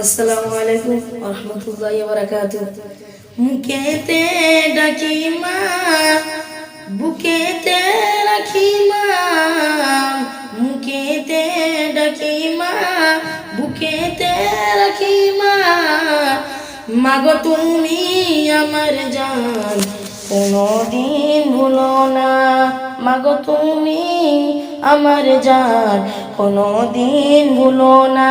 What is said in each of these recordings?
আসসালামু আলাইকুম রহমতুল্লাহ বারাকাত মুখেতে ডাকি মা, বুকেতে রাখি মা, মুখেতে ডাকি মা, বুকেতে রাখি মা। মাগো তুমি আমার জান, কোনদিন ভুলো না। মাগো তুমি আমার জান, কোনদিন ভুলো না।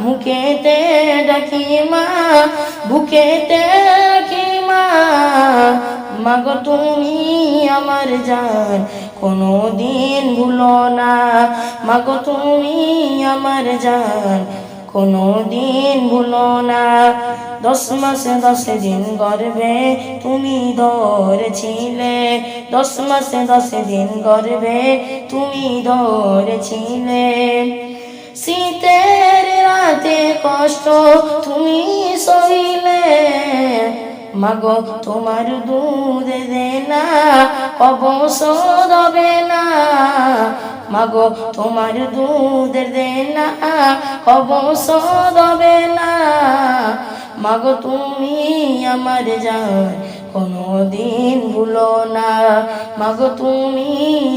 মুখেতে ডাকি মা, বুকেতে রাখি মা। মাগো তুমি আমার জান কোনো দিন ভুলো না। মাগো তুমি আমার জান কোনো দিন ভুলো না। দশ মাসে দশ দিন গর্বে তুমি ধরেছিলে। দশ মাসে দশ দিন গর্বে তুমি ধরেছিলে। শীতের কষ্ট তুমি সইলে, মাগো তোমার দুধ দে না অবসর হবে না মাগো তোমার দুধ দে না অবসর হবে না মাগো তুমি আমার জান কোনো দিন ভুলো না। মাগো তুমি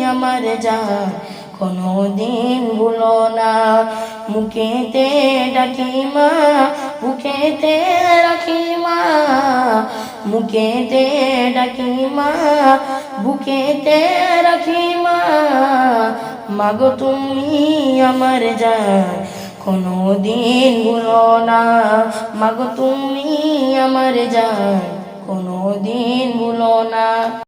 আমার জান কোনো দিন ভুলো না। মুখেতে ডাকি মা মুখেতে রাখি মা। মুখেতে ডাকি মা, বুকেতে রাখি মা। মাগো তুমি আমার জান কোনো দিন ভুলো না। মাগো তুমি আমার জান কোনো দিন ভুলো না।